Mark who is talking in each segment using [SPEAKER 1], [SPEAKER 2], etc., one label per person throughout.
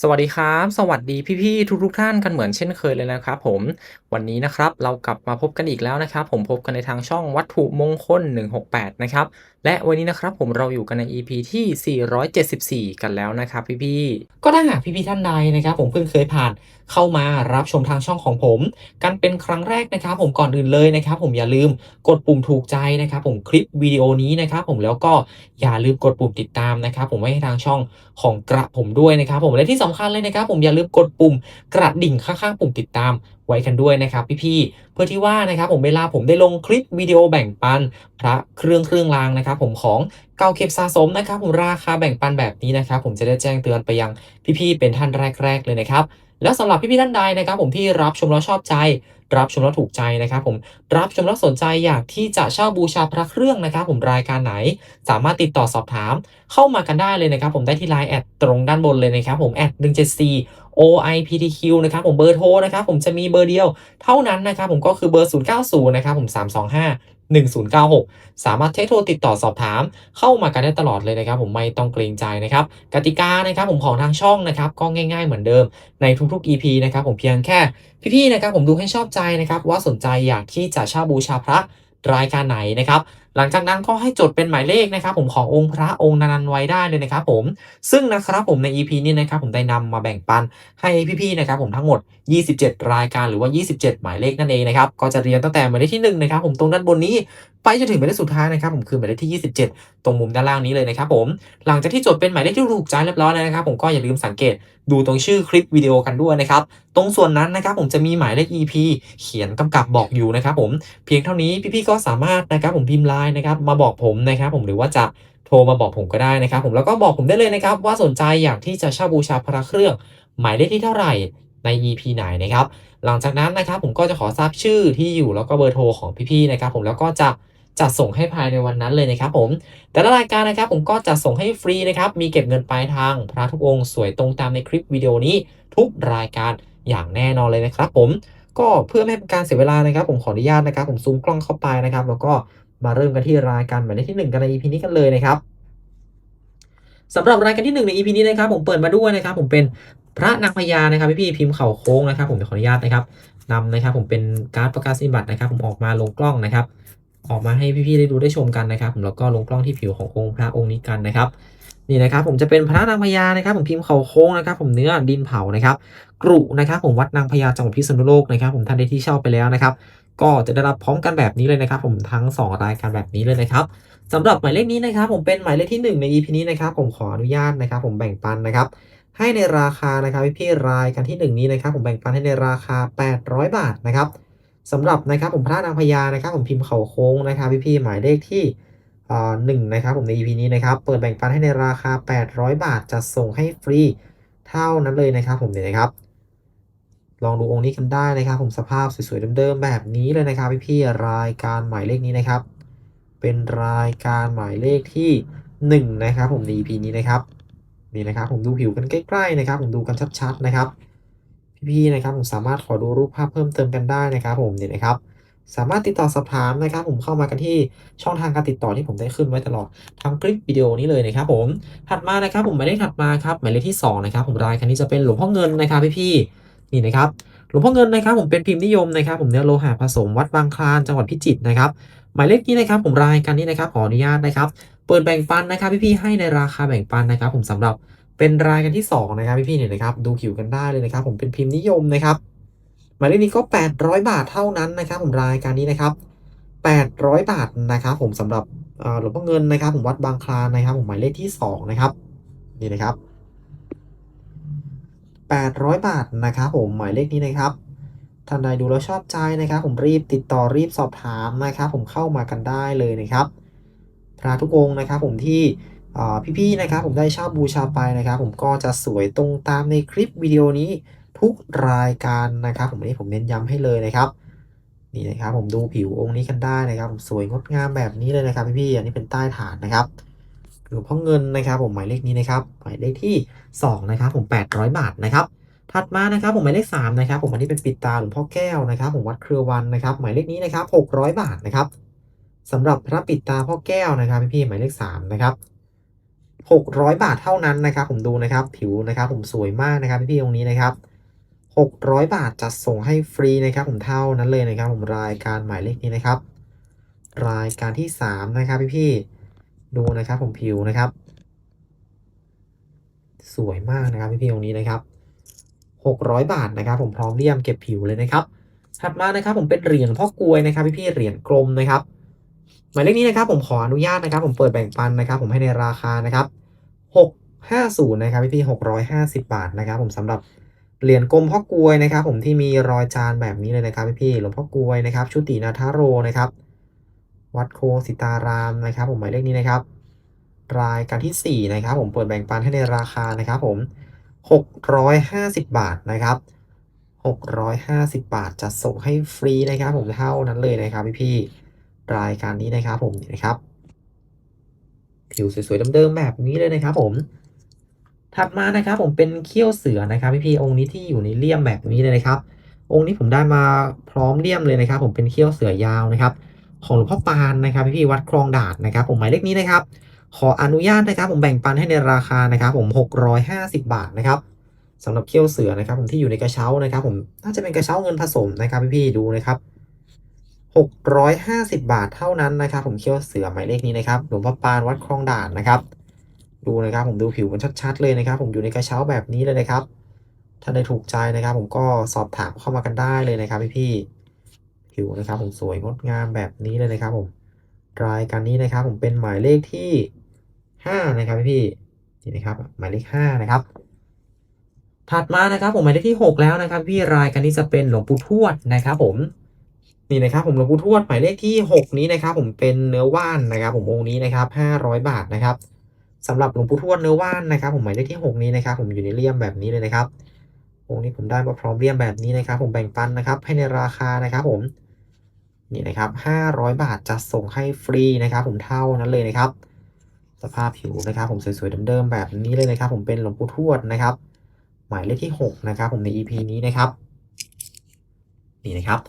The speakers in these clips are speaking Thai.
[SPEAKER 1] สวัสดีครับ สวัสดีพี่ๆทุกๆท่านกันเหมือนเช่นเคยเลยนะครับผม วันนี้นะครับเรากลับมาพบกันอีกแล้วนะครับผมพบกันในทางช่องวัตถุมงคล 168 นะครับ และวันนี้นะครับผมเราอยู่กันใน EP ที่ 474 กันแล้วนะครับพี่ๆก็ถ้าหากพี่ๆท่านใดนะครับ ผมเพิ่งเคยผ่าน เข้ามารับชมทางช่องของผม กันเป็นครั้งแรกนะครับ ผมก่อนอื่นเลยนะครับ ผมอย่าลืมกดปุ่มถูกใจนะครับ ผมคลิปวิดีโอนี้นะครับผมแล้วก็อย่าลืมกดปุ่มติดตามนะครับ ผมไว้ให้ทางช่องของกระผมด้วยนะครับ ผมและที่สำคัญเลยนะครับ ผมอย่าลืมกดปุ่มกระดิ่งข้างๆปุ่มติดตามไว้กันด้วยนะครับพี่ๆ เพื่อที่ว่านะครับผมเวลาผมได้ลงคลิปวิดีโอแบ่งปัน พระเครื่องเครื่องรางนะครับผมของเก่าเก็บสะสมนะครับผมราคาแบ่งปันแบบนี้นะครับผมจะได้แจ้งเตือนไปยังพี่ๆ เป็นท่านแรก ๆ เลยนะครับ แล้วสำหรับพี่ๆท่านใดนะครับ ผมที่รับชมแล้วชอบใจ รับชมแล้วถูกใจนะครับ ผมรับชมแล้วสนใจอยากที่จะเช่าบูชาพระเครื่องนะครับ ผมรายการไหน สามารถติดต่อสอบถาม เข้ามากันได้เลยนะครับ ผมได้ที่ไลน์แอดตรงด้านบนเลยนะครับ ผมแอด174 OIPTQ นะครับผมเบอร์โทรนะครับผมจะมีเบอร์เดียว เท่านั้นนะครับผมก็คือเบอร์ 090 นะครับผม 325 1096 สามารถเทคโทรติดต่อสอบถามเข้ามากันได้ตลอดเลยนะครับ ผมไม่ต้องเกรงใจนะครับกติกานะครับผมของทางช่องนะครับก็ง่าย ๆ เหมือนเดิมในทุกๆ EP นะครับผมเพียงแค่พี่ๆนะครับผมดูให้ชอบใจนะครับว่าสนใจอยากที่จะเช่าบูชาพระรายการไหนนะครับ หลังจากนั้นก็ให้จดเป็นหมายเลขนะครับ ผมขององค์พระองค์นันๆไว้ได้เลยนะครับผมซึ่งนะครับผมใน EP นี้นะครับผมได้นำมาแบ่งปันให้พี่ๆนะครับผมทั้งหมด 27 รายการหรือว่า 27 หมายเลขนั่นเองนะครับก็จะเรียงตั้งแต่หมายเลขที่1นะครับผมตรงด้านบนนี้ไปจนถึงหมายเลขสุดท้ายนะครับผมคือหมายเลขที่ 27 ตรงมุมด้านล่างนี้เลยนะครับผมหลังจากที่จดเป็นหมายเลขที่ถูกใจเรียบร้อยแล้วนะครับผมก็อย่าลืมสังเกตดูตรงชื่อคลิปวิดีโอกันด้วยนะครับ ตรงส่วนนั้นนะครับผมจะมีหมายเลข EP เขียนกำกับบอกอยู่นะครับผมเพียงเท่านี้พี่ๆก็สามารถนะครับผมพิมพ์ไลน์นะครับมาบอกผมนะครับผมหรือว่าจะโทรมาบอกผมก็ได้นะครับ ผมแล้วก็บอกผมได้เลยนะครับ ว่าสนใจอยากที่จะเช่าบูชาพระเครื่อง หมายเลขที่เท่าไหร่ใน EP ไหนนะครับ หลังจากนั้นนะครับผมก็จะขอทราบชื่อที่อยู่แล้วก็เบอร์โทรของพี่ๆนะครับ ผมแล้วก็จะ จัดส่งให้ภายในวันนั้นเลยนะครับผม แต่ละรายการนะครับผมก็จะส่งให้ฟรีนะครับ มีเก็บเงินปลายทาง พระทุกองค์สวยตรงตามในคลิปวิดีโอนี้ ทุกรายการอย่างแน่นอนเลยนะครับผม ก็เพื่อไม่ให้เป็นการเสียเวลานะครับ ผมขออนุญาตนะครับ ผมซูมกล้องเข้าไปนะครับ แล้วก็มาเริ่มกันที่รายการหมายเลขที่ 1 กันใน EP นี้กันเลยนะครับสำหรับรายการที่ 1 ใน EP นี้นะครับ ผมเปิดมาด้วยนะครับ ผมเป็นพระนางพญานะครับพี่ๆพิมพ์เข่าโค้งนะครับ ผมขออนุญาตนะครับนำนะครับ ผมเป็นการ์ดประกาศนียบัตรนะครับ ผมออกมาลงกล้องนะครับ ออกมาให้พี่ๆได้ดูได้ชมกันนะครับผมแล้วก็ลงกล้องที่ผิวขององค์พระองค์นี้กันนะครับนี่นะครับผมจะเป็นพระนางพญานะครับผมพิมพ์เขาโค้งนะครับ ผมเนื้อดินเผานะครับกรุนะครับ ผมวัดนางพญาจังหวัดพิษณุโลกนะครับ ผมท่านได้ที่เช่าไปแล้วนะครับ ก็จะได้รับพร้อมกันแบบนี้เลยนะครับ ผมทั้ง 2 รายการแบบนี้เลยนะครับสำหรับหมายเลขนี้นะครับ ผมเป็นหมายเลขที่ 1 ใน EP นี้นะครับ ผมขออนุญาตนะครับ ผมแบ่งปันนะครับ ให้ในราคานะครับพี่ๆรายการที่ 1 นี้นะครับ ผมแบ่งปันให้ในราคา 800 บาทนะครับ สำหรับนะครับผมพระนางพญานะครับผมพิมพ์เขาโค้งนะครับพี่ๆหมายเลขที่หนึ่งนะครับผมใน EP นี้นะครับเปิดแบ่งปันให้ในราคา 800 บาทจะส่งให้ฟรีเท่านั้นเลยนะครับผมเนี่ยนะครับ ลองดูองค์นี้กันได้นะครับ ผมสภาพสวยๆเดิมๆแบบนี้เลยนะครับพี่ๆรายการหมายเลขนี้นะครับ เป็นรายการหมายเลขที่ 1 นะครับ ผมใน EP นี้นะครับนี่นะครับผมดูผิวกันใกล้ๆนะครับ ผมดูกันชัดๆนะครับ พี่ๆนะครับผมสามารถขอดูรูปภาพเพิ่มเติมกันได้นะครับผมเนี่ยนะครับสามารถติดต่อสอบถามนะครับผมเข้ามากันที่ช่องทางการติดต่อที่ผมได้ขึ้นไว้ตลอดทั้งคลิปวิดีโอนี้เลยนะครับผมถัดมานะครับผมหมายเลขถัดมาครับหมายเลขที่สองนะครับผมรายการนี้จะเป็นหลวงพ่อเงินนะครับพี่ๆนี่นะครับหลวงพ่อเงินนะครับผมเป็นพิมพ์นิยมนะครับผมเนื้อโลหะผสมวัดบางคลานจังหวัดพิจิตรนะครับหมายเลขนี้นะครับผมรายการนี้นะครับขออนุญาตนะครับ เปิดแบ่งปันนะครับพี่ๆให้ในราคาแบ่งปันนะครับผมสำหรับ เป็นรายการที่สองนะครับพี่ๆเนี่ยนะครับดูผิวกันได้เลยนะครับ ผมเป็นพิมพ์นิยมนะครับหมายเลขนี้ก็ 800 บาทเท่านั้นนะครับ ผมรายการนี้นะครับ 800 บาทนะครับ ผมสำหรับหลวงพ่อเงินนะครับ ผมวัดบางคลานนะครับ ผมหมายเลขที่สองนะครับนี่นะครับ 800 บาทนะครับ ผมหมายเลขนี้นะครับท่านใดดูแล้วชอบใจนะครับ ผมรีบติดต่อรีบสอบถามนะครับ ผมเข้ามากันได้เลยนะครับพระทุกองค์นะครับ ผมที่ พี่ๆนะครับผมได้เช่าบูชาไปนะครับ ผมก็จะสวยตรงตามในคลิปวิดีโอนี้ทุกรายการนะครับ ผมอันนี้ผมเน้นย้ำให้เลยนะครับนี่นะครับ ผมดูผิวองค์นี้กันได้นะครับ ผมสวยงดงามแบบนี้เลยนะครับพี่ๆอันนี้เป็นใต้ฐานนะครับหลวงพ่อเงินนะครับ ผมหมายเลขนี้นะครับหมายเลขที่สองนะครับ ผม 800 บาทนะครับถัดมานะครับผมหมายเลข3นะครับผมอันนี้เป็นปิดตาหลวงพ่อแก้วนะครับ ผมวัดเครือวันนะครับหมายเลขนี้นะครับ600 บาทนะครับสำหรับพระปิดตาพ่อแก้วนะครับพี่ๆหมายเลข3นะครับ 600 บาทเท่านั้นนะครับ ผมดูนะครับ ผิวนะครับ ผมสวยมากนะครับพี่ๆตรงนี้นะครับ600 บาทจัดส่งให้ฟรีนะครับ ผมเท่านั้นเลยนะครับ ผมรายการหมายเลขนี้นะครับ รายการที่ 3 นะครับพี่ๆดูนะครับ ผมผิวนะครับ สวยมากนะครับพี่ๆตรงนี้นะครับ 600 บาทนะครับ ผมพร้อมเลี่ยมเก็บผิวเลยนะครับ ถัดมานะครับ ผมเป็นเหรียญพ่อกลวยนะครับ พี่ๆเหรียญกลมนะครับ หมายเลขนี้นะครับผมขออนุญาตนะครับ ผมเปิดแบ่งปันนะครับ ผมให้ในราคานะครับ650นะครับพี่ๆ650 บาทนะครับ ผมสำหรับเหรียญกลมพ่อกวยนะครับ ผมที่มีรอยจานแบบนี้เลยนะครับพี่ๆหลวงพ่อกวยนะครับ ชุตินาทาโรนะครับ วัดโคสิตารามนะครับ ผมหมายเลขนี้นะครับ รายการที่4นะครับ ผมเปิดแบ่งปันให้ในราคานะครับ ผม 650 บาทนะครับ 650 บาทจะส่งให้ฟรีนะครับ ผมเท่านั้นเลยนะครับพี่ รายการนี้นะครับผมนี่นะครับผิวสวยๆเดิมๆแบบนี้เลยนะครับผม ถัดมานะครับผมเป็นเขี้ยวเสือนะครับพี่ๆองค์นี้ที่อยู่ในเลี่ยมแบบนี้เลยนะครับ องค์นี้ผมได้มาพร้อมเลี่ยมเลยนะครับ ผมเป็นเขี้ยวเสือยาวนะครับ ของหลวงพ่อปานนะครับพี่ๆวัดคลองดาดนะครับ ผมหมายเลขนี้นะครับ ขออนุญาตนะครับ ผมแบ่งปันให้ในราคานะครับ ผม 650 บาทนะครับสำหรับเขี้ยวเสือนะครับ ผมที่อยู่ในกระเช้านะครับ ผมน่าจะเป็นกระเช้าเงินผสมนะครับพี่ๆดูนะครับ 650 บาทเท่านั้นนะครับ ผมเขี้ยวเสือหมายเลขนี้นะครับหลวงพ่อปานวัดคลองด่านนะครับ ดูนะครับผมดูผิวมันชัดๆเลยนะครับ ผมอยู่ในกระเช้าแบบนี้เลยนะครับ ถ้าได้ถูกใจนะครับ ผมก็สอบถามเข้ามากันได้เลยนะครับพี่ๆผิวนะครับ ผมสวยงดงามแบบนี้เลยนะครับ ผมรายการนี้นะครับ ผมเป็นหมายเลขที่ 5 นะครับพี่ๆนี่นะครับ หมายเลข5นะครับถัดมานะครับผมหมายเลขที่ 6 แล้วนะครับ พี่รายการนี้จะเป็นหลวงปู่ทวดนะครับ ผม นี่นะครับผมหลวงปู่ทวดหมายเลขที่ 6 นี้นะครับ ผมเป็นเนื้อว่านนะครับผมองค์นี้นะครับ500 บาทนะครับสำหรับหลวงปู่ทวดเนื้อว่านนะครับ ผมหมายเลขที่ 6 นี้นะครับ ผมอยู่ในเลี่ยมแบบนี้เลยนะครับองค์นี้ผมได้มาพร้อมเลี่ยมแบบนี้นะครับ ผมแบ่งปันนะครับให้ในราคานะครับผมนี่นะครับ500 บาทจะส่งให้ฟรีนะครับ ผมเท่านั้นเลยนะครับ สภาพผิวนะครับ ผมสวยๆเดิมๆแบบนี้เลยนะครับ ผมเป็นหลวงปู่ทวดนะครับ หมายเลขที่ 6 นะครับ ผมใน EP นี้นะครับ นี่นะครับ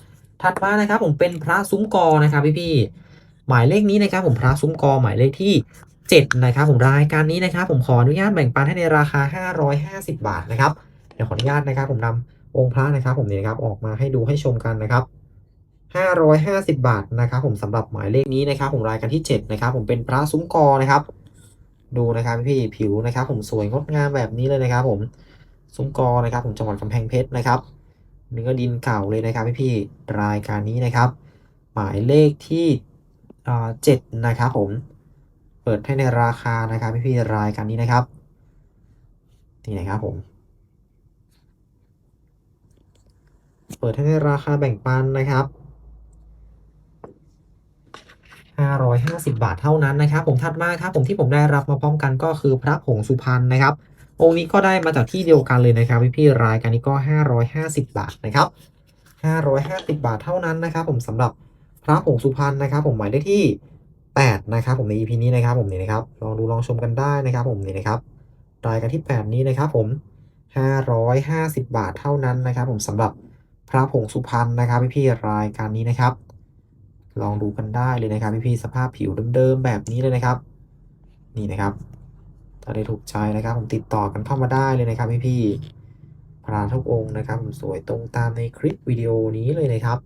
[SPEAKER 1] ถัดมานะครับผมเป็นพระซุ้มกอนะครับพี่ๆหมายเลขนี้นะครับผมพระซุ้มกอหมายเลขที่7นะครับผมรายการนี้นะครับผมขออนุญาตแบ่งปันให้ในราคา 550 บาทนะครับเดี๋ยวขออนุญาตนะครับผมนำองค์พระนะครับผมนี่นะครับออกมาให้ดูให้ชมกันนะครับ550 บาทนะครับผมสำหรับหมายเลขนี้นะครับ ผมรายการที่7นะครับผมเป็นพระซุ้มกอนะครับ ดูนะครับพี่ๆผิวนะครับ ผมสวยงดงามแบบนี้เลยนะครับ ผมซุ้มกอนะครับ ผมจังหวัดกำแพงเพชรนะครับ เนื้อดินเก่าเลยนะครับพี่ๆรายการนี้นะครับ หมายเลขที่เจ็ดนะครับผม เปิดให้ในราคานะครับพี่ๆรายการนี้นะครับ นี่นะครับผม เปิดให้ในราคาแบ่งปันนะครับ550 บาทเท่านั้นนะครับ ผมถัดมาครับผมที่ผมได้รับมาพร้อมกันก็คือพระผงสุพรรณนะครับ องค์นี้ก็ได้มาจากที่เดียวกันเลยนะครับพี่ๆรายการนี้ก็ 550 บาทนะครับ 550 บาทเท่านั้นนะครับผมสำหรับพระผงสุพรรณนะครับ ผมหมายเลขที่ 8 นะครับ ผมใน EP นี้นะครับ ผมนี่นะครับลองดูลองชมกันได้นะครับ ผมนี่นะครับรายการที่ 8 นี้นะครับ ผม 550 บาทเท่านั้นนะครับ ผมสำหรับพระผงสุพรรณนะครับ พี่ๆรายการนี้นะครับ ลองดูกันได้เลยนะครับ พี่ๆสภาพผิวเดิมๆแบบนี้เลยนะครับ นี่นะครับ ถ้าได้ถูกใจนะครับ ผมติดต่อกันเข้ามาได้เลยนะครับพี่ๆพระทุกองค์นะครับ ผมสวยตรงตามในคลิปวิดีโอนี้เลยนะครับ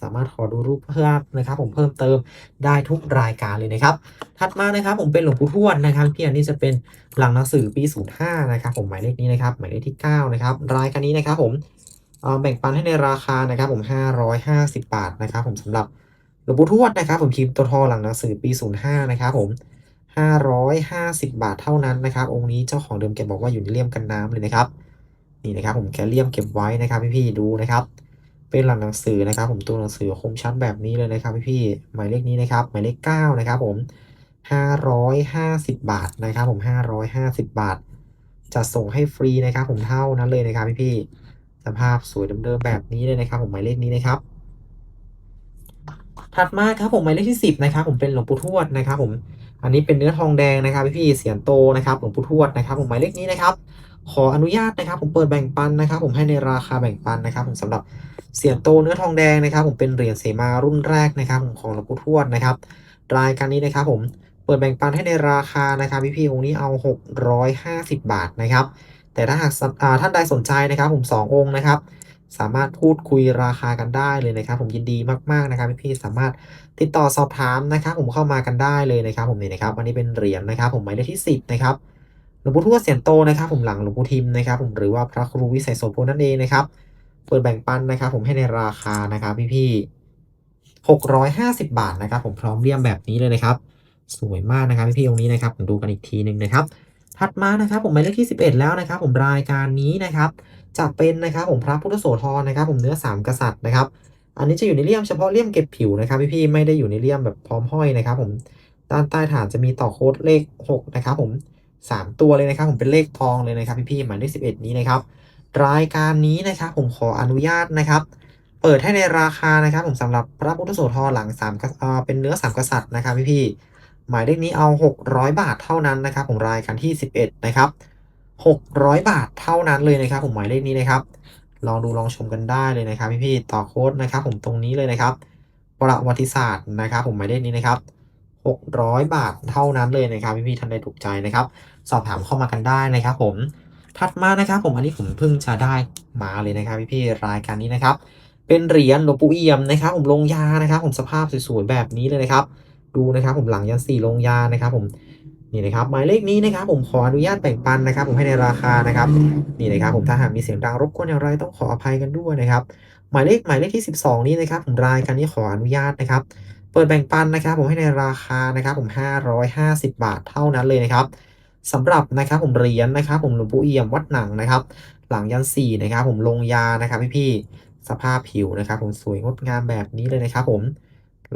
[SPEAKER 1] สามารถขอดูรูปเพิ่มนะครับ ผมเพิ่มเติมได้ทุกรายการเลยนะครับ ถัดมานะครับผมเป็นหลวงปู่ทวดนะครับพี่อันนี้จะเป็นหลังหนังสือปี 05 นะครับ ผมหมายเลขนี้นะครับ หมายเลขที่ 9 นะครับ รายการนี้นะครับ ผมแบ่งปันให้ในราคานะครับ ผม 550 บาทนะครับ ผมสำหรับหลวงปู่ทวดนะครับ ผมพิมพ์ตัวทอหลังหนังสือปี 05 นะครับ ผม 550 บาทเท่านั้นนะครับ องค์นี้เจ้าของเดิมแกบอกว่าอยู่ในเลี่ยมกันน้ำเลยนะครับ นี่นะครับผมแกเลี่ยมเก็บไว้นะครับพี่ๆดูนะครับ เป็นหลังหนังสือนะครับ ผมตัวหนังสือคมชัดแบบนี้เลยนะครับพี่ๆหมายเลขนี้นะครับ หมายเลข9นะครับผม 550 บาทนะครับผม 550 บาทจะส่งให้ฟรีนะครับ ผมเท่านั้นเลยนะครับพี่ๆสภาพสวยเดิมๆแบบนี้เลยนะครับ ผมหมายเลขนี้นะครับ ถัดมาครับผมหมายเลขที่ 10นะครับผมเป็นหลวงปู่ทวดนะครับผมอันนี้เป็นเนื้อทองแดงนะครับพี่ๆเสียนโตนะครับหลวงปู่ทวดนะครับผมหมายเลขนี้นะครับขออนุญาตนะครับ ผมเปิดแบ่งปันนะครับ ผมให้ในราคาแบ่งปันนะครับ ผมสำหรับเสียนโตเนื้อทองแดงนะครับ ผมเป็นเหรียญเสมารุ่นแรกนะครับผมของหลวงปู่ทวดนะครับ รายการนี้นะครับผมเปิดแบ่งปันให้ในราคานะครับพี่ๆองค์นี้เอา 650 บาทนะครับ แต่ถ้าหากท่านใดสนใจนะครับ ผม2องค์นะครับ สามารถพูดคุยราคากันได้เลยนะครับ ผมยินดีมากๆนะครับพี่ๆสามารถติดต่อสอบถามนะครับผมเข้ามากันได้เลยนะครับผมนี่นะครับอันนี้เป็นเหรียญนะครับ ผมหมายเลขที่ 10 นะครับหลวงปู่ทวดเสียนโตนะครับ ผมหลังหลวงปู่ทิมนะครับ ผมหรือว่าพระครูวิสัยโสพลนั่นเองนะครับเปิดแบ่งปันนะครับ ผมให้ในราคานะครับพี่ๆ650บาทนะครับ ผมพร้อมเลี่ยมแบบนี้เลยนะครับ สวยมากนะครับพี่ๆองนี้นะครับผมดูกันอีกทีหนึ่งนะครับ ถัดมานะครับ ผมหมายเลขที่ 11 แล้วนะครับ ผมรายการนี้นะครับ จะเป็นนะครับผมพระพุทธโสธรนะครับ ผมเนื้อสามกษัตริย์นะครับ อันนี้จะอยู่ในเลี่ยมเฉพาะเลี่ยมเก็บผิวนะครับพี่ๆไม่ได้อยู่ในเลี่ยมแบบพร้อมห้อยนะครับ ผมด้านใต้ฐานจะมีต่อโค้ดเลข6นะครับผม3 ตัวเลยนะครับ ผมเป็นเลขทองเลยนะครับพี่ๆหมายเลข11 นี้นะครับ รายการนี้นะครับ ผมขออนุญาตนะครับ เปิดให้ในราคานะครับ ผมสำหรับพระพุทธโสธรหลัง3กษัตริย์เป็นเนื้อสามกษัตริย์นะครับพี่ๆหมายเลขนี้เอา 600 บาทเท่านั้นนะครับ ผมรายการที่ 11 นะครับ 600 บาทเท่านั้นเลยนะครับ ผมหมายเลขนี้นะครับ ลองดูลองชมกันได้เลยนะครับ พี่ๆต่อโค้ดนะครับ ผมตรงนี้เลยนะครับ ประวัติศาสตร์นะครับ ผมหมายเลขนี้นะครับ 600 บาทเท่านั้นเลยนะครับ พี่ๆท่านใดถูกใจนะครับ สอบถามเข้ามากันได้นะครับ ผมถัดมานะครับ ผมอันนี้ผมเพิ่งจะได้มาเลยนะครับ พี่ๆรายการนี้นะครับ เป็นเหรียญหลวงปู่เอี่ยมนะครับ ผมลงยานะครับ ผมสภาพสวยๆแบบนี้เลยนะครับ ดูนะครับ ผมหลังยันสี่ลงยานะครับ ผม นี่นะครับหมายเลขนี้นะครับผมขออนุญาตแบ่งปันนะครับ ผมให้ในราคานะครับนี่นะครับผมถ้าหากมีเสียงดังรบกวนอย่างไรต้องขออภัยกันด้วยนะครับ หมายเลขหมายเลขที่ 12 นี้นะครับ ผมรายการนี้ขออนุญาตนะครับ เปิดแบ่งปันนะครับ ผมให้ในราคานะครับผม 550 บาทเท่านั้นเลยนะครับสำหรับนะครับผมเหรียญนะครับ ผมหลวงปู่เอี่ยมวัดหนังนะครับ หลังยันสี่นะครับ ผมลงยานะครับพี่ๆสภาพผิวนะครับ ผมสวยงดงามแบบนี้เลยนะครับ ผม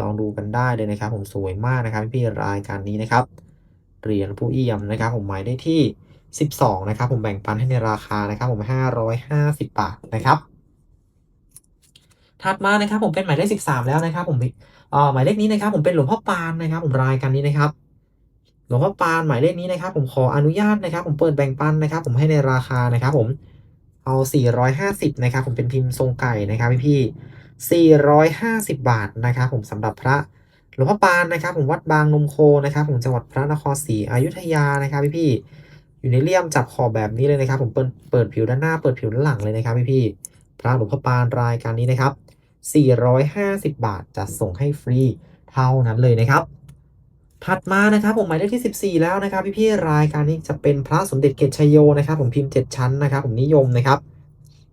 [SPEAKER 1] ลองดูกันได้เลยนะครับ ผมสวยมากนะครับพี่ๆรายการนี้นะครับ เหรียญผู้เอี่ยมนะครับผมหมายได้ที่ 12 นะครับ ผมแบ่งปันให้ในราคานะครับ ผม 550 บาทนะครับ ถัดมานะครับผมเป็นหมายเลข 13 แล้วนะครับ ผมอ่อหมายเลขนี้นะครับ ผมเป็นหลวงพ่อปานนะครับ ผมรายการนี้นะครับหลวงพ่อปานหมายเลขนี้นะครับ ผมขออนุญาตนะครับ ผมเปิดแบ่งปันนะครับ ผมให้ในราคานะครับ ผมเอา 450 นะครับ ผมเป็นพิมพ์ทรงไก่นะครับพี่พี่450 บาทนะครับ ผมสำหรับพระ หลวงพ่อปานนะครับผมวัดบางนมโคนะครับผมจังหวัดพระนครศรีอยุธยานะครับพี่พี่อยู่ในเลี่ยมจับขอบแบบนี้เลยนะครับผมเปิดเปิดผิวด้านหน้าเปิดผิวด้านหลังเลยนะครับพี่พี่พระหลวงพ่อปานรายการนี้นะครับ 450 บาทจะส่งให้ฟรีเท่านั้นเลยนะครับ ถัดมานะครับผมหมายเลขที่ 14 แล้วนะครับ พี่พี่ๆรายการนี้จะเป็นพระสมเด็จเกตชยโยนะครับ ผมพิมพ์ 7 ชั้นนะครับ ผมนิยมนะครับ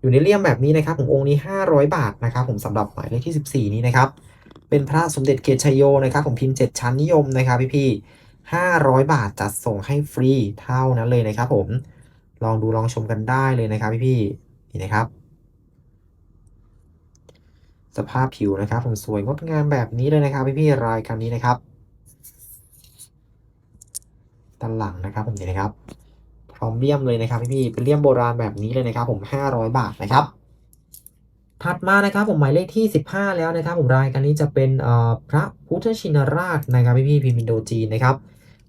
[SPEAKER 1] อยู่ในเลี่ยมแบบนี้นะครับผมองค์นี้ 500 บาทนะครับ ผมสำหรับหมายเลขที่ 14 นี้นะครับ เป็นพระสมเด็จเกตชัยโยนะครับผมพิมพ์ 7 ชั้นนิยมนะครับพี่พี่ๆ500 บาทจัดส่งให้ฟรีเท่านั้นเลยนะครับผมลองดูลองชมกันได้เลยนะครับพี่พี่นี่นะครับ สภาพผิวนะครับ ผมสวยงดงามแบบนี้เลยนะครับพี่พี่รายการนี้นะครับด้านหลังนะครับผมนี่นะครับพร้อมเลี่ยมเลยนะครับพี่ๆเป็นเลี่ยมโบราณแบบนี้เลยนะครับ ผม 500 บาทนะครับ ถัดมานะครับผมหมายเลขที่ 15 แล้วนะครับ ผมรายการนี้จะเป็นพระพุทธชินราชนะครับพี่พี่พิมพ์อินโดจีนนะครับ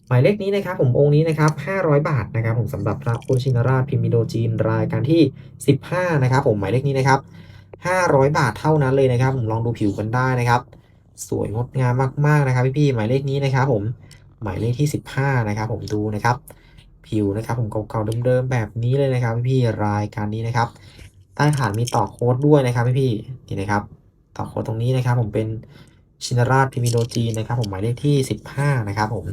[SPEAKER 1] หมายเลขนี้นะครับผมองค์นี้นะครับ 500 บาทนะครับ ผมสำหรับพระพุทธชินราชพิมพ์อินโดจีนรายการที่ 15 นะครับ ผมหมายเลขนี้นะครับ 500 บาทเท่านั้นเลยนะครับ ผมลองดูผิวกันได้นะครับ สวยงดงามมากๆนะครับ พี่ๆหมายเลขนี้นะครับ ผมหมายเลขที่ 15 นะครับ ผมดูนะครับผิวนะครับผมเก่าๆเดิมๆแบบนี้เลยนะครับ พี่รายการนี้นะครับ ใต้ฐานมีต่อโค้ดด้วยนะครับพี่ๆนี่นะครับ ต่อโค้ดตรงนี้นะครับ ผมเป็นชินราชพิมิโดจีนะครับผมหมายเลขที่ 15 นะครับผม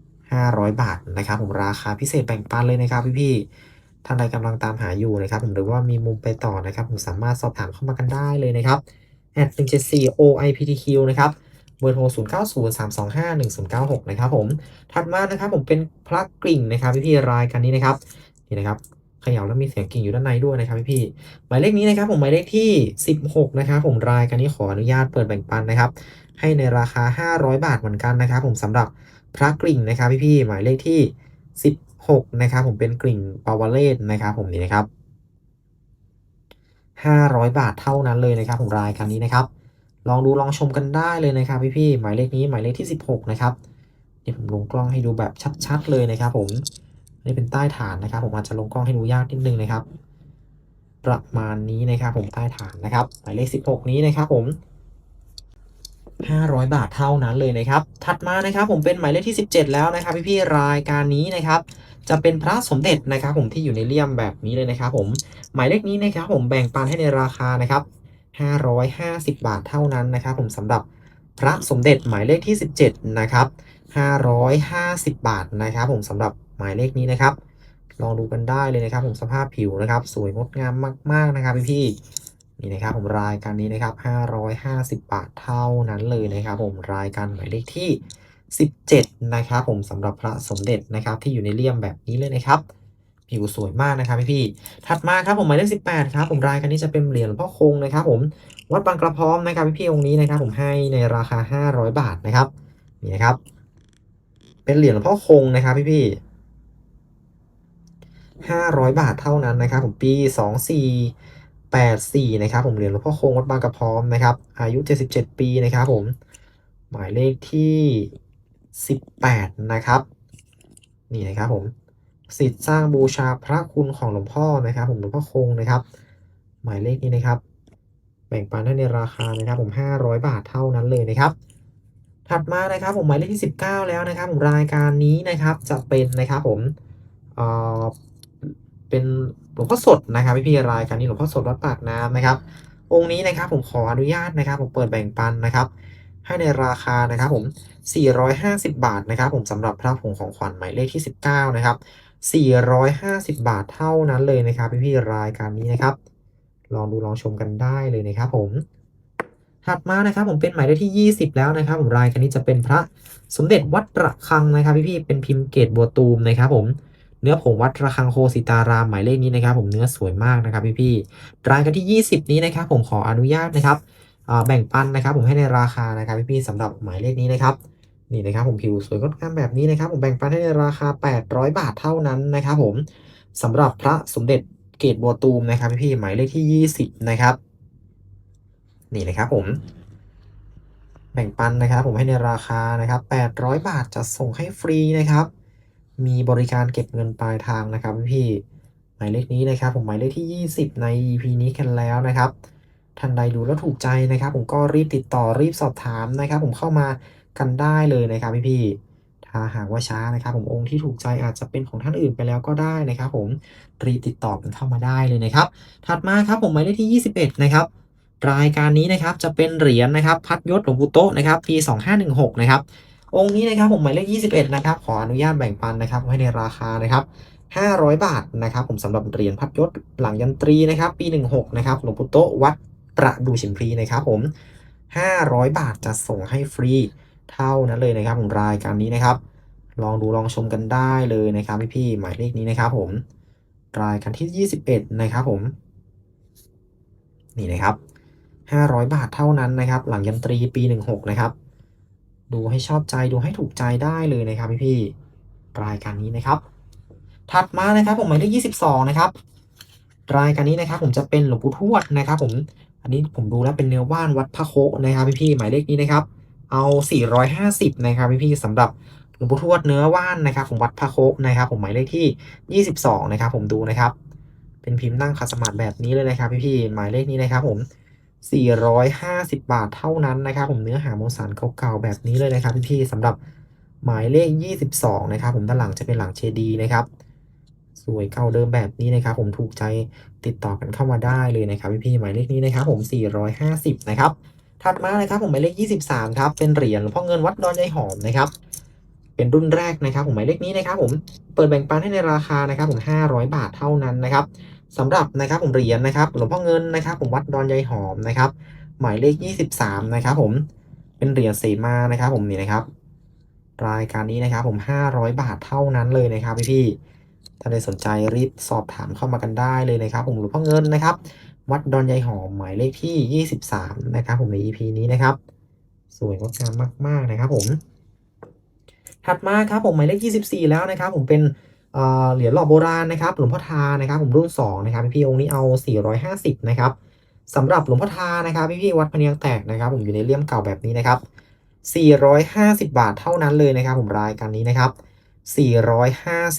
[SPEAKER 1] 500 บาทนะครับ ผมราคาพิเศษแบ่งปันเลยนะครับพี่ๆท่านใดกำลังตามหาอยู่นะครับ ผมหรือว่ามีมุมไปต่อนะครับ ผมสามารถสอบถามเข้ามากันได้เลยนะครับ at 174 OIPTQ นะครับเบอร์โทร 0 9 0 3 2 5 1 0 9 6 นะครับผม ถัดมานะครับผมเป็นพระกริ่งนะครับพี่ๆรายการนี้นะครับ นี่นะครับ เขย่าแล้วมีเสียงกิ่งอยู่ด้านในด้วยนะครับพี่ๆหมายเลขนี้นะครับผมหมายเลขที่ 16นะครับผมรายการนี้ขออนุญาตเปิดแบ่งปันนะครับ ให้ในราคา 500 บาทเหมือนกันนะครับ ผมสำหรับพระกริ่งนะครับพี่ๆหมายเลขที่ 16นะครับผมเป็นกริ่งปาวเลศนะครับผมนี่นะครับ500 บาทเท่านั้นเลยนะครับผมรายการนี้นะครับ ลองดูลองชมกันได้เลยนะครับพี่ๆหมายเลขนี้หมายเลขที่ 16 นะครับนี่ผมลงกล้องให้ดูแบบชัดๆเลยนะครับผม นี่เป็นใต้ฐานนะครับ ผมอาจจะลงกล้องให้ดูยากนิดนึงนะครับ ประมาณนี้นะครับผมใต้ฐานนะครับหมายเลข 16 นี้นะครับผม 500 บาทเท่านั้นเลยนะครับ ถัดมานะครับผมเป็นหมายเลขที่ 17 แล้วนะครับพี่ๆรายการนี้นะครับจะเป็นพระสมเด็จนะครับ ผมที่อยู่ในเลี่ยมแบบนี้เลยนะครับ ผมหมายเลขนี้นะครับ ผมแบ่งปันให้ในราคานะครับ550 บาทเท่านั้นนะครับ ผมสำหรับพระสมเด็จหมายเลขที่ 17 นะครับ 550 บาทนะครับ ผมสำหรับ หมายเลขนี้นะครับ ลองดูกันได้เลยนะครับ ผมสภาพผิวนะครับ สวยงดงามมาก ๆนะครับพี่ๆนี่นะครับ ผมรายการนี้นะครับ 550 บาทเท่านั้นเลยนะครับ ผมรายการหมายเลขที่ 17 นะครับผมสำหรับพระสมเด็จนะครับ ที่อยู่ในเลี่ยมแบบนี้เลยนะครับผิวสวยมากนะครับพี่ๆถัดมาครับผมหมายเลข18ครับผมรายการนี้จะเป็นเหรียญหลวงพ่อคงนะครับ ผมวัดบางกระพร้อมนะครับพี่ๆองค์นี้นะครับ ผมให้ในราคา500บาทนะครับนี่นะครับ เป็นเหรียญหลวงพ่อคงนะครับ พี่ๆ 500 บาทเท่านั้นนะครับผมปี 2484 นะครับผมเหรียญหลวงพ่อคงวัดบางกระพร้อมนะครับ อายุ 77 ปีนะครับผมหมายเลขที่ 18 นะครับ นี่นะครับผมสิทธิ์สร้างบูชาพระคุณของหลวงพ่อนะครับ ผมหลวงพ่อคงนะครับ หมายเลขนี้นะครับ แบ่งปันให้ในราคานะครับ ผม 500 บาทเท่านั้นเลยนะครับถัดมานะครับผมหมายเลขที่ 19 แล้วนะครับผมรายการนี้นะครับจะเป็นนะครับผม เป็นหลวงพ่อสดนะครับพี่รายการนี้หลวงพ่อสดวัดปากน้ำนะครับ องค์นี้นะครับผมขออนุญาตนะครับ ผมเปิดแบ่งปันนะครับ ให้ในราคานะครับผม 450 บาทนะครับ ผมสำหรับพระผงของขวัญหมายเลขที่ 19 นะครับ 450 บาทเท่านั้นเลยนะครับพี่ๆรายการนี้นะครับ ลองดูลองชมกันได้เลยนะครับ ผมถัดมานะครับผมเป็นหมายเลขที่ 20 แล้วนะครับ ผมรายการนี้จะเป็นพระสมเด็จวัดระฆังนะครับ พี่ๆเป็นพิมพ์เกตบัวตูมนะครับ ผม เนื้อผงวัดระฆังโคสิตารามหมายเลขนี้นะครับ ผมเนื้อสวยมากนะครับพี่ๆรายการที่ 20 นี้นะครับ ผมขออนุญาตนะครับแบ่งปันนะครับ ผมให้ในราคานะครับพี่ๆสำหรับหมายเลขนี้นะครับนี่นะครับผมผิวสวยงดงามแบบนี้นะครับ ผมแบ่งปันให้ในราคา 800 บาทเท่านั้นนะครับ ผมสำหรับพระสมเด็จเกตบัวตูมนะครับพี่ๆหมายเลขที่ 20 นะครับ นี่นะครับผมแบ่งปันนะครับ ผมให้ในราคานะครับ 800 บาทจะส่งให้ฟรีนะครับ มีบริการเก็บเงินปลายทางนะครับพี่หมายเลขนี้นะครับ ผมหมายเลขที่ 20 ใน EP นี้กันแล้วนะครับท่านใดดูแล้วถูกใจนะครับ ผมก็รีบติดต่อรีบสอบถามนะครับ ผมเข้ามากันได้เลยนะครับพี่ๆถ้าหากว่าช้านะครับ ผมองค์ที่ถูกใจอาจจะเป็นของท่านอื่นไปแล้วก็ได้นะครับ ผมรีบติดต่อกันเข้ามาได้เลยนะครับ ถัดมาครับผมหมายเลขที่ 21 นะครับรายการนี้นะครับจะเป็นเหรียญนะครับ พัดยศหลวงปู่โตนะครับปี 2516 นะครับ องค์นี้นะครับผมหมายเลข 21 นะครับ ขออนุญาตแบ่งปันนะครับให้ในราคานะครับ 500 บาทนะครับ ผมสำหรับเหรียญพัดยศหลังยันตรีนะครับ ปี 16 นะครับหลวงปู่โตวัดประดูฉิมพลีนะครับผม 500 บาทจะส่งให้ฟรีเท่านั้นเลยนะครับ ผมรายการนี้นะครับ ลองดูลองชมกันได้เลยนะครับพี่ๆหมายเลขนี้นะครับ ผมรายการที่ 21 นะครับผม นี่นะครับ 500 บาทเท่านั้นนะครับ หลังยันตรีปี 16 นะครับ ดูให้ชอบใจดูให้ถูกใจได้เลยนะครับพี่ๆรายการนี้นะครับ ถัดมานะครับผมหมายเลข22นะครับ รายการนี้นะครับ ผมจะเป็นหลวงปู่ทวดนะครับ ผม อันนี้ผมดูแล้วเป็นเนื้อว่านวัดพระโคนะครับพี่ๆหมายเลขนี้นะครับ เอา450นะครับพี่ๆสำหรับหลวงปู่ทวดเนื้อว่านนะครับผมวัดพระโคนะครับ ผมหมายเลขที่22นะครับ ผมดูนะครับ เป็นพิมพ์นั่งขัสมาธิแบบนี้เลยนะครับ พี่ๆหมายเลขนี้นะครับ ผม 450 บาทเท่านั้นนะครับ ผมเนื้อหาโมสานเก่าๆแบบนี้เลยนะครับพี่ๆสำหรับหมายเลข 22 นะครับ ผมด้านหลังจะเป็นหลังเจดีนะครับ สวยเก่าเดิมแบบนี้นะครับ ผมถูกใจติดต่อกันเข้ามาได้เลยนะครับพี่ๆหมายเลขนี้นะครับ ผม 450 นะครับ ถัดมานะครับผมหมายเลข 23 ครับ เป็นเหรียญพ่อเงินวัดดอนยายหอมนะครับ เป็นรุ่นแรกนะครับ ผมหมายเลขนี้นะครับ ผมเปิดแบ่งปันให้ในราคานะครับ ผม 500 บาทเท่านั้นนะครับ สำหรับนะครับผมเหรียญนะครับหลวงพ่อเงินนะครับ ผมวัดดอนยายหอมนะครับ หมายเลข 23 นะครับ ผมเป็นเหรียญเสมานะครับ ผมนี่นะครับ รายการนี้นะครับ ผม 500 บาทเท่านั้นเลยนะครับพี่ๆถ้าใครสนใจรีบสอบถามเข้ามากันได้เลยนะครับ ผมหลวงพ่อเงินนะครับ วัดดอนยายหอมหมายเลขที่ 23 นะครับ ผมใน EP นี้นะครับ สวยงดงามมาก ๆนะครับ ผม ถัดมาครับผมหมายเลข 24 แล้วนะครับ ผมเป็น เหรียญหล่อโบราณนะครับหลวงพ่อทานะครับผมรุ่น2นะครับพี่องค์นี้เอา 450 นะครับสำหรับหลวงพ่อทานะครับพี่ๆวัดพะเนียงแตกนะครับ ผมอยู่ในเลี่ยมเก่าแบบนี้นะครับ 450 บาทเท่านั้นเลยนะครับ ผมรายการนี้นะครับ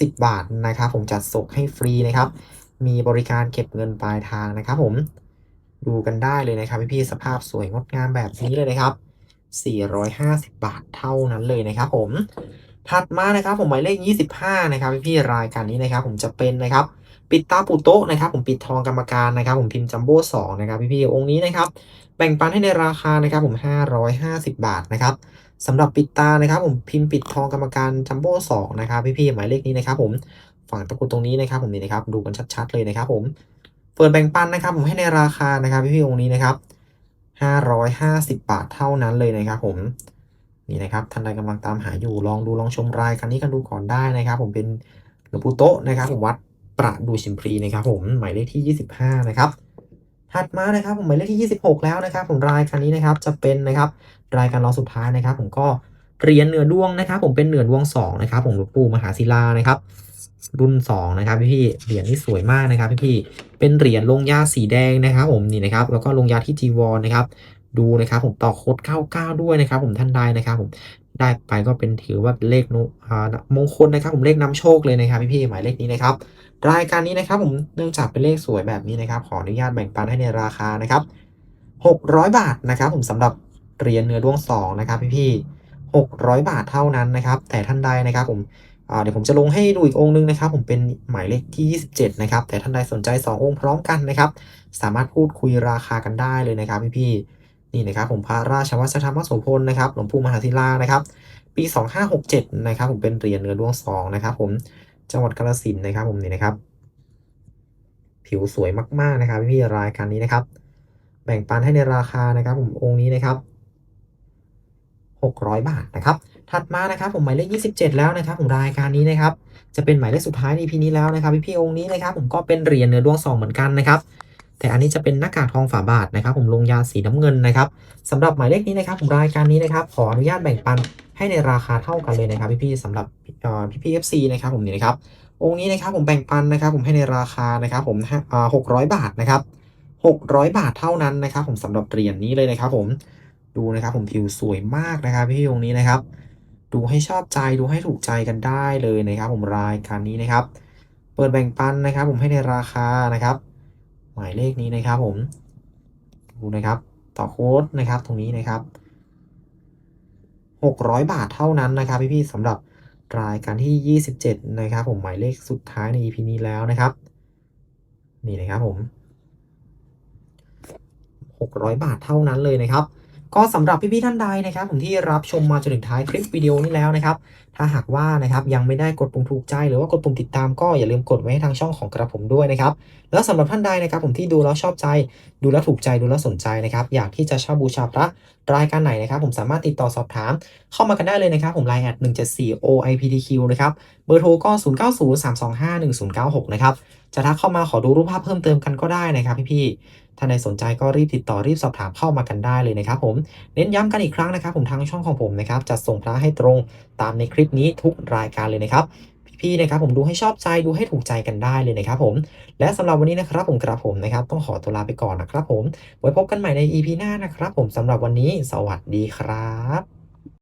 [SPEAKER 1] 450 บาทนะครับ ผมจัดส่งให้ฟรีนะครับ มีบริการเก็บเงินปลายทางนะครับ ผมดูกันได้เลยนะครับพี่ๆสภาพสวยงดงามแบบนี้เลยนะครับ 450 บาทเท่านั้นเลยนะครับ ผม ถัดมานะครับผมหมายเลข 25 นะครับพี่รายการนี้นะครับผมจะเป็นนะครับปิดตาปูโต๊ะนะครับผมปิดทองกรรมการนะครับผมพิมพ์จัมโบ้2นะครับพี่ๆองค์นี้นะครับแบ่งปันให้ในราคานะครับผม550 บาทนะครับสำหรับปิดตานะครับผมพิมพ์ปิดทองกรรมการจัมโบ้2นะครับพี่ๆหมายเลขนี้นะครับผมฝั่งตะกุดตรงนี้นะครับผมนี่นะครับดูกันชัดๆเลยนะครับผมเปิดแบ่งปันนะครับผมให้ในราคานะครับพี่ๆองค์นี้นะครับ550 บาทเท่านั้นเลยนะครับผม นี่นะครับท่านใดกำลังตามหาอยู่ลองดูลองชมรายการนี้กันดูก่อนได้นะครับ ผมเป็นหลวงปู่โตะนะครับผมวัดประดูชิมพรีนะครับ ผมหมายเลขที่ 25 นะครับถัดมานะครับผมหมายเลขที่ 26 แล้วนะครับ ผมรายการนี้นะครับจะเป็นนะครับรายการรองสุดท้ายนะครับ ผมก็เหรียญเหนือดวงนะครับ ผมเป็นเหนือดวง2นะครับผมหลวงปู่มหาศิลานะครับรุ่น 2 นะครับพี่ๆเหรียญนี่สวยมากนะครับพี่ๆเป็นเหรียญลงยาสีแดงนะครับ ผมนี่นะครับ แล้วก็ลงยาที่จีวรนะครับ ดูนะครับผมต่อโค้ด99 ด้วยนะครับผมท่านใดนะครับผมได้ไปก็เป็นถือว่าเลขนุมงคลนะครับผมเลขนำโชคเลยนะครับพี่ๆหมายเลขนี้นะครับรายการนี้นะครับผมเนื่องจากเป็นเลขสวยแบบนี้นะครับขออนุญาตแบ่งปันให้ในราคานะครับ600 บาทนะครับผมสำหรับเหรียญเนื้อดวง2นะครับพี่ๆ600 บาทเท่านั้นนะครับ แต่ท่านใดนะครับผมเดี๋ยวผมจะลงให้ดูอีกองค์นึงนะครับ ผมเป็นหมายเลขที่ 27 นะครับ แต่ท่านใดสนใจ 2 องค์พร้อมกันนะครับ สามารถพูดคุยราคากันได้เลยนะครับพี่ๆ นี่นะครับผมพระราชวัชธรรมโสพลนะครับหลวงปู่มหาศิลานะครับปี 2567นะครับผมเป็นเหรียญเนื้อดวง2นะครับผมจังหวัดกาฬสินธุ์นะครับผมนี่นะครับ ผิวสวยมากๆนะครับพี่รายการนี้นะครับ แบ่งปันให้ในราคานะครับ ผมองค์นี้นะครับ 600 บาทนะครับ ถัดมานะครับ ผมหมายเลข 27 แล้วนะครับ ผมรายการนี้นะครับ จะเป็นหมายเลขสุดท้ายในพีนี้แล้วนะครับพี่ๆองค์นี้นะครับ ผมก็เป็นเหรียญเนื้อดวงสองเหมือนกันนะครับ แต่อันนี้จะเป็นหน้ากากทองฝาบาทนะครับ ผมลงยาสีน้ำเงินนะครับสำหรับหมายเลขนี้นะครับผมรายการนี้นะครับ ขออนุญาตแบ่งปันให้ในราคาเท่ากันเลยนะครับ พี่ๆสำหรับเอ่พี่ๆ FC นะครับผมนี่นะครับองค์นี้นะครับผมแบ่งปันนะครับ ผมให้ในราคานะครับผมอ่า600บาทนะครับ600บาทเท่านั้นนะครับ ผมสำหรับเหรียญนี้เลยนะครับ ผมดูนะครับผมผิวสวยมากนะครับ พี่องค์นี้นะครับ ดูให้ชอบใจดูให้ถูกใจกันได้เลยนะครับ ผมรายการนี้นะครับ เปิดแบ่งปันนะครับ ผมให้ในราคานะครับ หมายเลขนี้นะครับผมดูนะครับต่อโค้ดนะครับตรงนี้นะครับ600 บาทเท่านั้นนะครับพี่ๆสำหรับรายการที่ 27 นะครับผมหมายเลขสุดท้ายใน EP นี้แล้วนะครับ นี่นะครับผม 600 บาทเท่านั้นเลยนะครับ ก็สำหรับพี่ๆท่านใดนะครับผมที่รับชมมาจนถึงท้ายคลิปวิดีโอนี้แล้วนะครับ ถ้าหากว่านะครับยังไม่ได้กดปุ่มถูกใจ หรือว่ากดปุ่มติดตามก็อย่าลืมกดไว้ให้ทางช่องของกระผมด้วยนะครับ แล้วสำหรับท่านใดนะครับ ผมที่ดูแล้วชอบใจ ดูแล้วถูกใจดูแล้วสนใจนะครับ อยากที่จะเช่าบูชาพระรายการไหนนะครับ ผมสามารถติดต่อสอบถาม เข้ามากันได้เลยนะครับ ผมไลน์แอด174 OIPTQ นะครับเบอร์โทรก็ 0903251096 นะครับ จะทักเข้ามาขอดูรูปภาพเพิ่มเติมกันก็ได้นะครับพี่ๆท่านใดสนใจก็รีบติดต่อรีบสอบถามเข้ามากันได้เลยนะครับผมเน้นย้ำกันอีกครั้งนะครับ ผมทางช่องของผมนะครับจะส่งพระให้ตรงตามในคลิปนี้ทุกรายการเลยนะครับพี่ๆนะครับผมดูให้ชอบใจดูให้ถูกใจกันได้เลยนะครับผม และสำหรับวันนี้นะครับผมกระผมนะครับ ต้องขอตัวลาไปก่อนนะครับผม ไว้พบกันใหม่ใน EP หน้านะครับ ผมสำหรับวันนี้ สวัสดีครับ